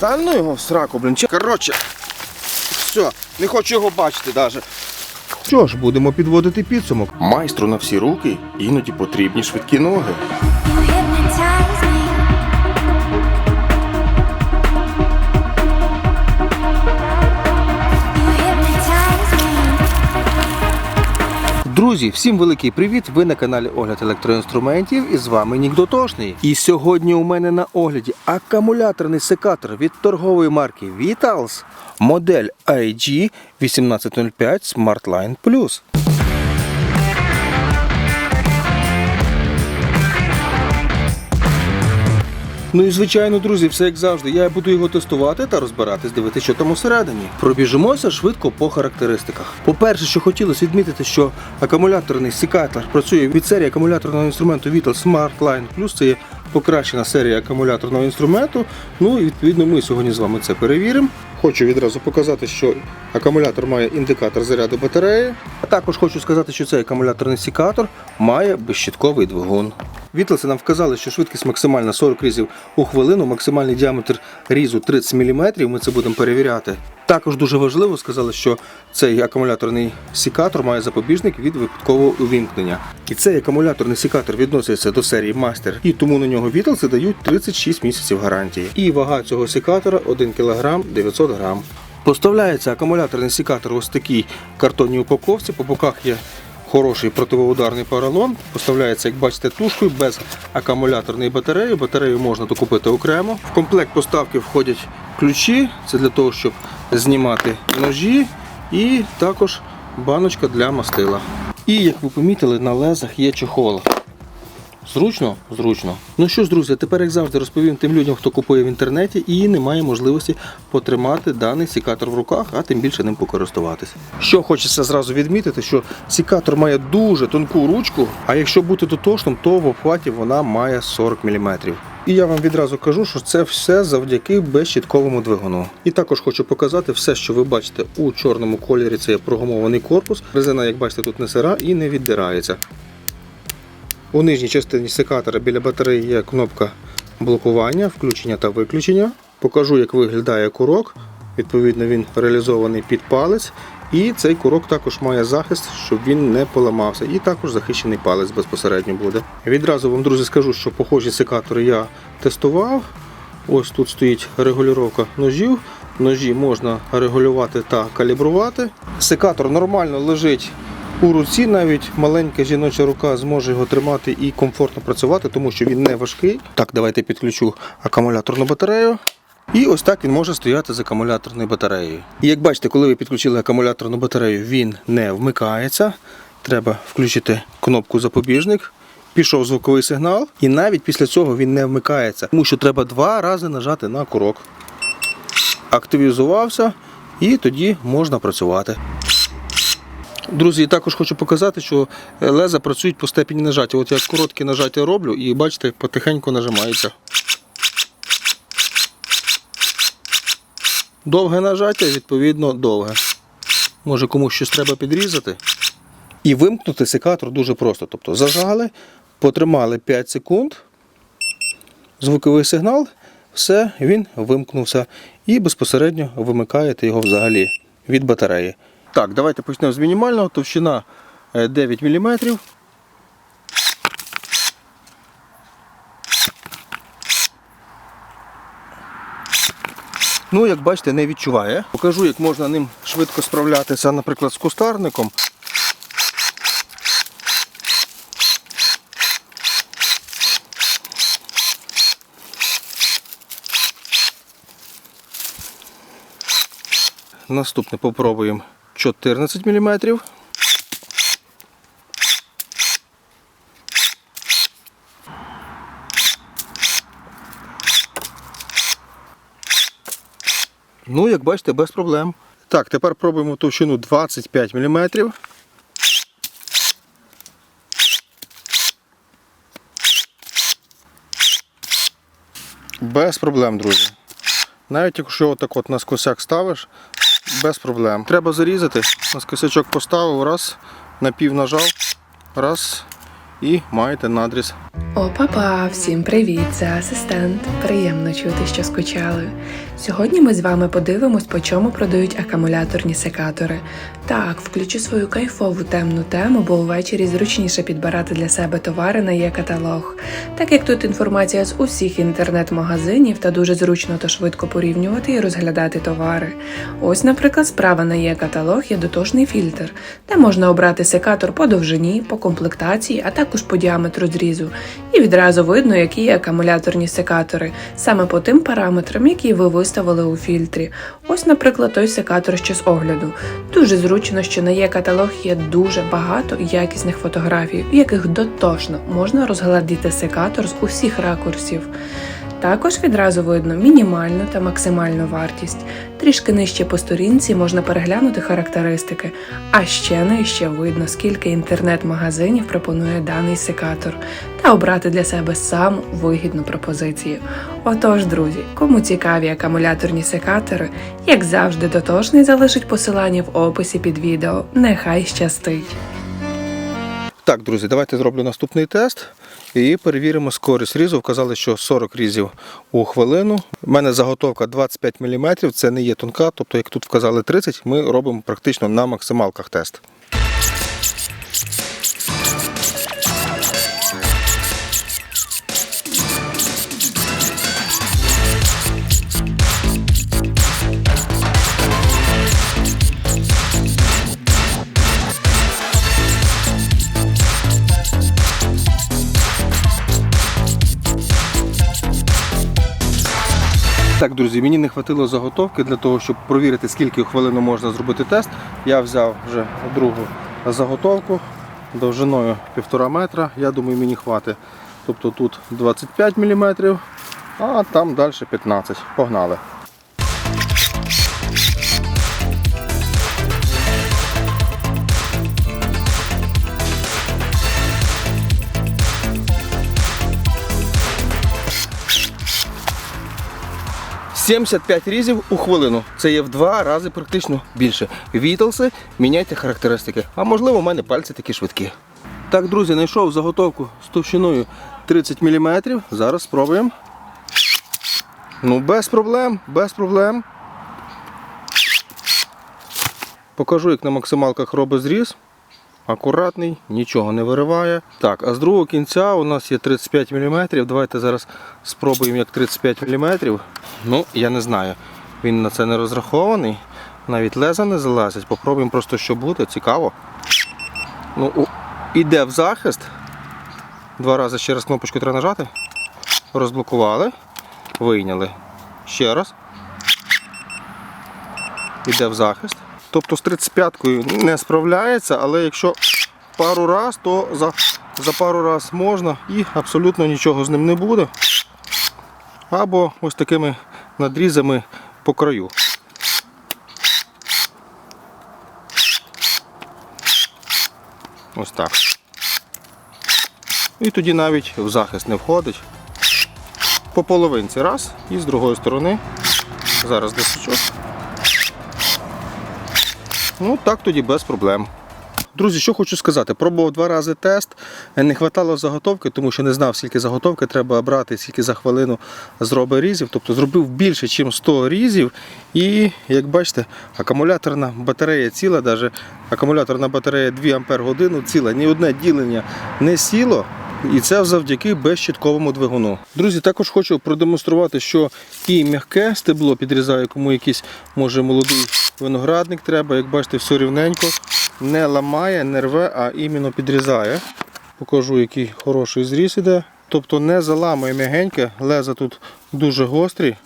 Та ну його в сраку, блін. Коротше, все, не хочу його бачити навіть. Що ж, будемо підводити підсумок. Майстру на всі руки іноді потрібні швидкі ноги. Друзі, всім великий привіт! Ви на каналі Огляд електроінструментів і з вами Нік Дотошний. І сьогодні у мене на огляді акумуляторний секатор від торгової марки Vitals, модель IG 1805 SmartLine Plus. Ну і звичайно, друзі, все як завжди. Я буду його тестувати та розбиратись, дивитися, що там усередині. Пробіжимося швидко по характеристиках. По-перше, що хотілося відмітити, що акумуляторний секатор працює від серії акумуляторного інструменту Vital Smart Line Plus. Це є покращена серія акумуляторного інструменту. Ну і відповідно ми сьогодні з вами це перевіримо. Хочу відразу показати, що акумулятор має індикатор заряду батареї. А також хочу сказати, що цей акумуляторний секатор має безщитковий двигун. Вітлси нам вказали, що швидкість максимальна 40 різів у хвилину, максимальний діаметр різу 30 мм. Ми це будемо перевіряти. Також дуже важливо сказали, що цей акумуляторний секатор має запобіжник від випадкового увімкнення. І цей акумуляторний секатор відноситься до серії Master, і тому на нього Вітлси дають 36 місяців гарантії. І вага цього секатора 1 кг 900 г. Поставляється акумуляторний секатор ось такій картонній упаковці. По боках є хороший противоударний поролон. Поставляється, як бачите, тушкою без акумуляторної батареї. Батарею можна докупити окремо. В комплект поставки входять ключі, це для того, щоб знімати ножі, і також баночка для мастила. І як ви помітили, на лезах є чохол. Зручно? Зручно. Ну що ж, друзі, тепер, як завжди, розповім тим людям, хто купує в інтернеті і не має можливості потримати даний секатор в руках, а тим більше ним покористуватись. Що хочеться зразу відмітити, що секатор має дуже тонку ручку, а якщо бути дотошним, то в обхваті вона має 40 мм. І я вам відразу кажу, що це все завдяки безщітковому двигуну. І також хочу показати все, що ви бачите у чорному кольорі. Це є прогумований корпус. Резина, як бачите, тут не сира і не віддирається. У нижній частині секатора біля батареї є кнопка блокування, включення та виключення. Покажу, як виглядає курок. Відповідно, він реалізований під палець. І цей курок також має захист, щоб він не поламався. І також захищений палець безпосередньо буде. Відразу вам, друзі, скажу, що похожі секатори я тестував. Ось тут стоїть регулювання ножів. Ножі можна регулювати та калібрувати. Секатор нормально лежить у руці, навіть маленька жіноча рука зможе його тримати і комфортно працювати, тому що він не важкий. Так, давайте підключу акумуляторну батарею. І ось так він може стояти з акумуляторною батареєю. І як бачите, коли ви підключили акумуляторну батарею, він не вмикається. Треба включити кнопку запобіжник. Пішов звуковий сигнал, і навіть після цього він не вмикається, тому що треба два рази нажати на курок. Активізувався, і тоді можна працювати. Друзі, також хочу показати, що е, леза працюють по степені нажаття. От я короткі нажаття роблю і бачите, потихеньку нажимається. Довге нажаття, відповідно, довге. Може комусь щось треба підрізати. І вимкнути секатор дуже просто. Тобто зажали, потримали 5 секунд, звуковий сигнал, все, він вимкнувся. І безпосередньо вимикаєте його взагалі від батареї. Так, давайте почнемо з мінімального. Товщина е, 9 мм. Ну, як бачите, не відчуває. Покажу, як можна ним швидко справлятися, наприклад, з кустарником. Наступне попробуємо 14 мм. Ну, як бачите, без проблем. Так, тепер пробуємо товщину 25 мм. Без проблем, друзі. Навіть якщо отак от на скосяк ставиш, без проблем. Треба зарізати, на косячок поставив, раз, напів нажав, раз, і маєте надріз. О, папа, всім привіт! Це асистент. Приємно чути, що скучали. Сьогодні ми з вами подивимось, по чому продають акумуляторні секатори. Так, включу свою кайфову темну тему, бо ввечері зручніше підбирати для себе товари на є каталог. Так як тут інформація з усіх інтернет-магазинів та дуже зручно та швидко порівнювати і розглядати товари. Ось, наприклад, справа на є каталог є дотошний фільтр, де можна обрати секатор по довжині, по комплектації, а також по діаметру зрізу. І відразу видно, які є акумуляторні секатори, саме по тим параметрам, які ви виставили у фільтрі. Ось, наприклад, той секатор, що з огляду. Дуже зручно, що на є каталог є дуже багато якісних фотографій, в яких дотошно можна розгладити секатор з усіх ракурсів. Також відразу видно мінімальну та максимальну вартість. Трішки нижче по сторінці можна переглянути характеристики, а ще нижче видно, скільки інтернет-магазинів пропонує даний секатор, та обрати для себе саму вигідну пропозицію. Отож, друзі, кому цікаві акумуляторні секатори, як завжди, дотошний залишить посилання в описі під відео. Нехай щастить! Так, друзі, давайте зроблю наступний тест і перевіримо скорість різу. Вказали, що 40 різів у хвилину. У мене заготовка 25 мм, це не є тонка, тобто, як тут вказали 30, ми робимо практично на максималках тест. Так, друзі, мені не вистачило заготовки для того, щоб провірити, скільки хвилин можна зробити тест. Я взяв вже другу заготовку довжиною 1,5 метра. Я думаю, мені хватить. Тобто тут 25 мм, а там далі 15. Погнали. – 75 різів у хвилину. Це є в два рази практично більше. Вітлси, міняйте характеристики. А можливо, у мене пальці такі швидкі. Так, друзі, знайшов заготовку з товщиною 30 мм. Зараз спробуємо. Ну, без проблем, без проблем. Покажу, як на максималках робить зріз. Акуратний, нічого не вириває. Так, а з другого кінця у нас є 35 мм. Давайте зараз спробуємо як 35 мм. Ну, я не знаю. Він на це не розрахований. Навіть леза не залазить. Попробуємо просто, що буде. Цікаво. Ну, іде в захист. Два рази ще раз кнопочку треба нажати. Розблокували. Вийняли. Ще раз. Іде в захист. Тобто з 35-кою не справляється, але якщо пару раз, то за, за пару раз можна і абсолютно нічого з ним не буде. Або ось такими надрізами по краю. Ось так. І тоді навіть в захист не входить. По половинці раз і з другої сторони. Зараз досічок. Ну так тоді без проблем. Друзі, що хочу сказати, пробував два рази тест, не вистачало заготовки, тому що не знав, скільки заготовки треба брати, скільки за хвилину зробить різів. Тобто зробив більше, ніж 100 різів. І як бачите, акумуляторна батарея ціла, навіть акумуляторна батарея 2 Ампер годину ціла, ні одне ділення не сіло. І це завдяки безщитковому двигуну. Друзі, також хочу продемонструвати, що і м'яке стебло підрізає, кому якийсь може молодий виноградник треба. Як бачите, все рівненько, не ламає, не рве, а іменно підрізає. Покажу, який хороший зріз іде. Тобто не заламує м'ягеньке, леза тут дуже гострі.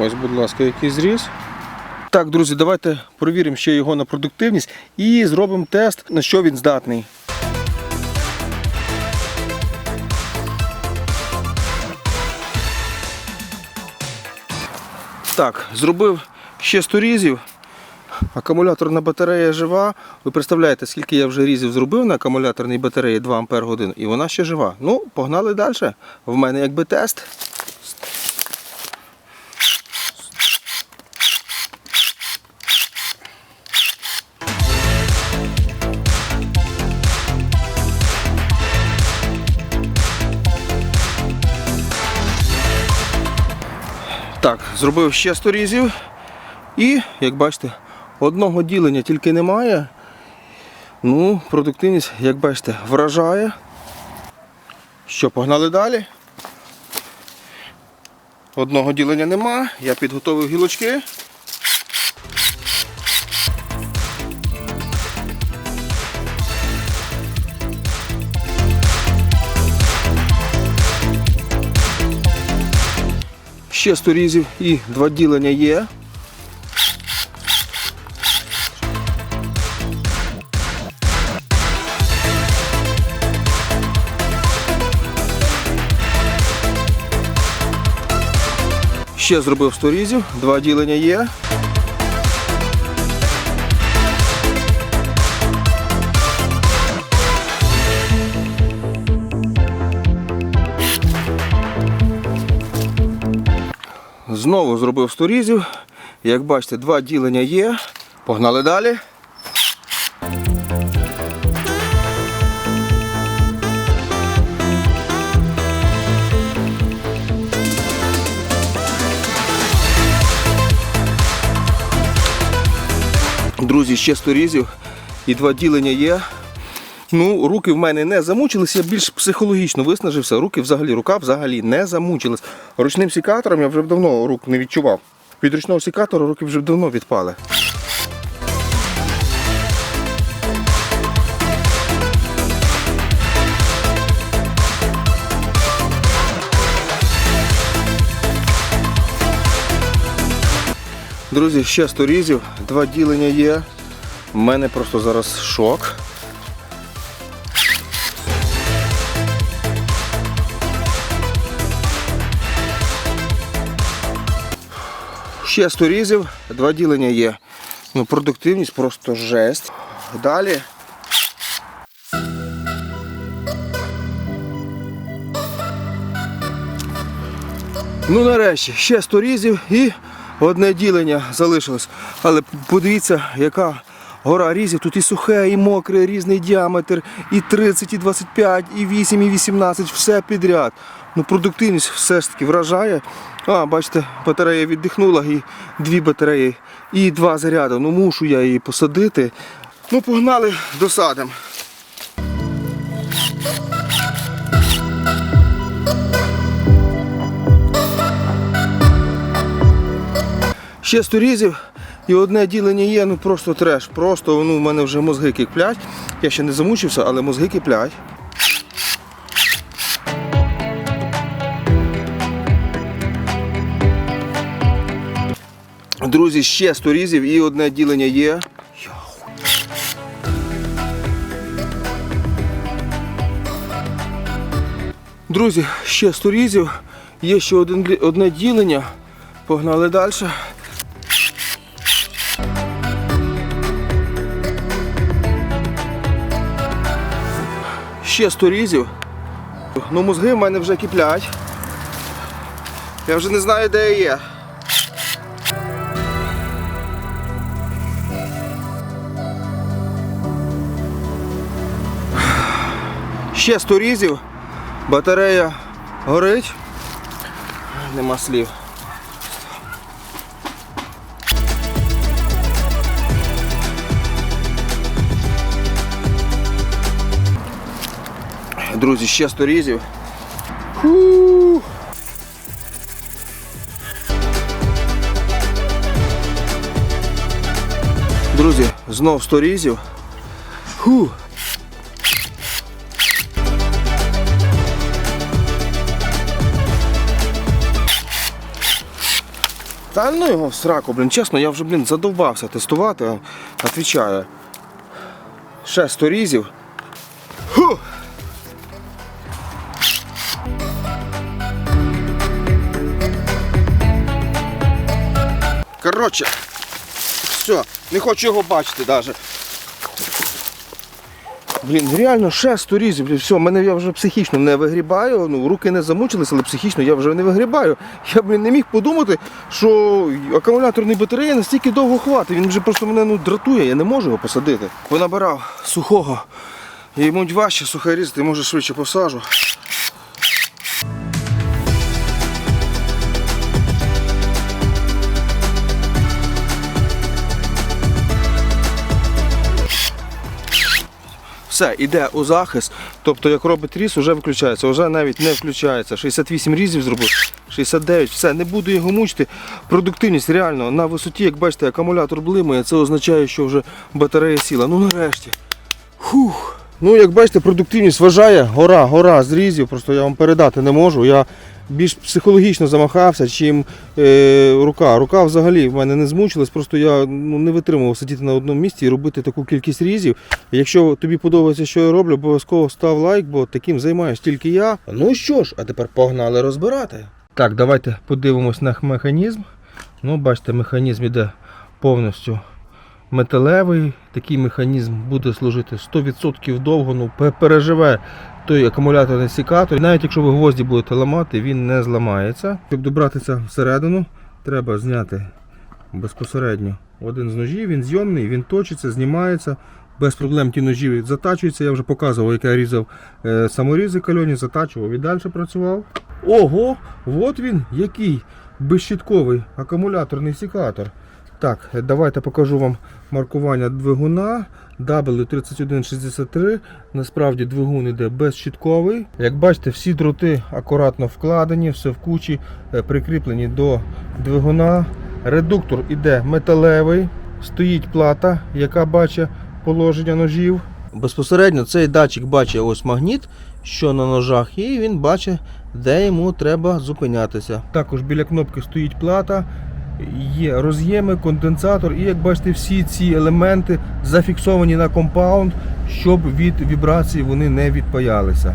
Ось, будь ласка, який зріз. Так, друзі, давайте перевіримо ще його на продуктивність і зробимо тест, на що він здатний. Так, зробив ще 100 різів. Акумуляторна батарея жива. Ви представляєте, скільки я вже різів зробив на акумуляторній батареї 2 Ампер годин, і вона ще жива. Ну, погнали далі. В мене якби тест. Зробив ще 100 різів. І, як бачите, одного ділення тільки немає. Ну, продуктивність, як бачите, вражає. Що, погнали далі? Одного ділення нема. Я підготовив гілочки. Ще 100 різів і два ділення є. Ще зробив 100 різів, два ділення є. Знову зробив 100 різів. Як бачите, два ділення є. Погнали далі. Друзі, ще 100 різів і два ділення є. Ну, руки в мене не замучились, я більш психологічно виснажився. Руки взагалі, рука взагалі не замучилась. Ручним сікатором я вже давно рук не відчував. Від ручного сікатора руки вже давно відпали. Друзі, ще 100 різів, два ділення є. У мене просто зараз шок. Ще 100 різів, два ділення є. Ну, продуктивність просто жесть. Далі. Ну нарешті, ще 100 різів і одне ділення залишилось. Але подивіться, яка гора різів. Тут і сухе, і мокре, різний діаметр, і 30, і 25, і 8, і 18, все підряд. Ну, продуктивність все ж таки вражає. А, бачите, батарея віддихнула і дві батареї, і два заряди. Ну мушу я її посадити. Ну, погнали, досадимо. Ще 100 різів і одне ділення є, ну просто треш. Просто ну, в мене вже мозги киплять. Я ще не замучився, але мозги киплять. Друзі, ще 100 різів і одне ділення є. Друзі, ще 100 різів, є ще один, одне ділення. Погнали далі. Ще 100 різів. Ну, мозги в мене вже киплять. Я вже не знаю, де я є. Ще 100 різів. Батарея горить. Нема слів. Друзі, ще 100 різів. Друзі, знов 100 різів. Фу. Та ну його в сраку, блін, чесно, я вже, блін, задовбався тестувати, отвічаю. Ще 100 різів. Коротше, все, не хочу його бачити навіть. Блін, реально 100 різів, все, мене я вже психічно не вигрібаю, ну, руки не замучились, але психічно я вже не вигрібаю. Я блін, не міг подумати, що акумуляторний батарея настільки довго хватить. Він вже просто мене ну, дратує, я не можу його посадити. Понабирав сухого. Йому важче сухе різати, може швидше посажу. Все, іде у захист. Тобто, як робить різ, вже виключається, вже навіть не включається. 68 різів зробив, 69, все, не буду його мучити. Продуктивність реально на висоті, як бачите, акумулятор блимає, це означає, що вже батарея сіла. Ну нарешті. Фух. Ну, як бачите, продуктивність вважає, гора, гора зрізів, просто я вам передати не можу. Я більш психологічно замахався, чим е, рука. Рука взагалі в мене не змучилась, просто я ну, не витримував сидіти на одному місці і робити таку кількість різів. Якщо тобі подобається, що я роблю, обов'язково став лайк, бо таким займаюсь тільки я. Ну що ж, а тепер погнали розбирати. Так, давайте подивимось на механізм. Ну, бачите, механізм іде повністю металевий. Такий механізм буде служити 100% довго, ну переживе той акумуляторний секатор. Навіть якщо ви гвозді будете ламати, він не зламається. Щоб добратися всередину, треба зняти безпосередньо один з ножів, він зйомний, він точиться, знімається. Без проблем ті ножі затачуються. Я вже показував, як я різав е, саморізи кальоні, затачував і далі працював. Ого, от він який безщітковий акумуляторний секатор. Так, давайте покажу вам маркування двигуна W3163. Насправді двигун іде безщітковий. Як бачите, всі дроти акуратно вкладені, все в кучі, е, прикріплені до двигуна. Редуктор іде металевий, стоїть плата, яка бачить положення ножів. Безпосередньо цей датчик бачить ось магніт, що на ножах, і він бачить, де йому треба зупинятися. Також біля кнопки стоїть плата, є роз'єми, конденсатор, і як бачите, всі ці елементи зафіксовані на компаунд, щоб від вібрації вони не відпаялися.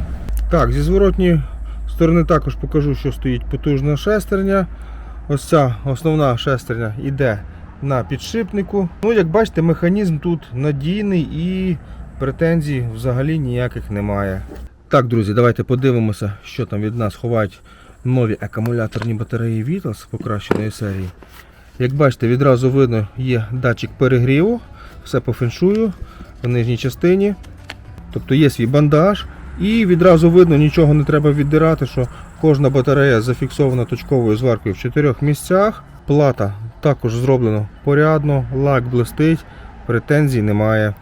Так, зі зворотньої сторони також покажу, що стоїть потужна шестерня. Ось ця основна шестерня йде на підшипнику. Ну, як бачите, механізм тут надійний і претензій взагалі ніяких немає. Так, друзі, давайте подивимося, що там від нас ховають нові акумуляторні батареї Vitals покращеної серії. Як бачите, відразу видно є датчик перегріву, все по феншую в нижній частині. Тобто є свій бандаж. І відразу видно, нічого не треба віддирати, що кожна батарея зафіксована точковою зваркою в чотирьох місцях. Плата також зроблена порядно, лак блистить, претензій немає.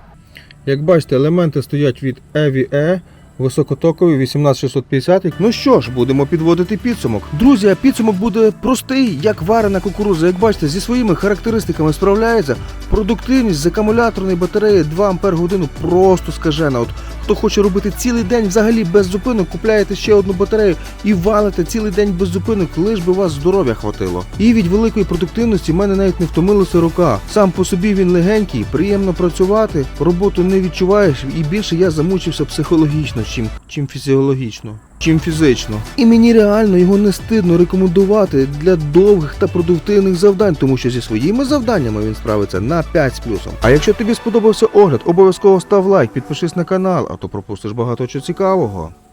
Як бачите, елементи стоять від EVE, високотокові 18650. Ну що ж, будемо підводити підсумок. Друзі, а підсумок буде простий, як варена кукурудза. Як бачите, зі своїми характеристиками справляється. Продуктивність з акумуляторної батареї 2 Ампер годину просто скажена. От хто хоче робити цілий день взагалі без зупинок, купляєте ще одну батарею і валите цілий день без зупинок, лиш би вас здоров'я хватило. І від великої продуктивності мене навіть не втомилася рука. Сам по собі він легенький, приємно працювати, роботу не відчуваєш, і більше я замучився психологічно, чим, чим фізіологічно. Чим фізично. І мені реально його не стидно рекомендувати для довгих та продуктивних завдань, тому що зі своїми завданнями він справиться на 5 з плюсом. А якщо тобі сподобався огляд, обов'язково став лайк, підпишись на канал, а то пропустиш багато чого цікавого.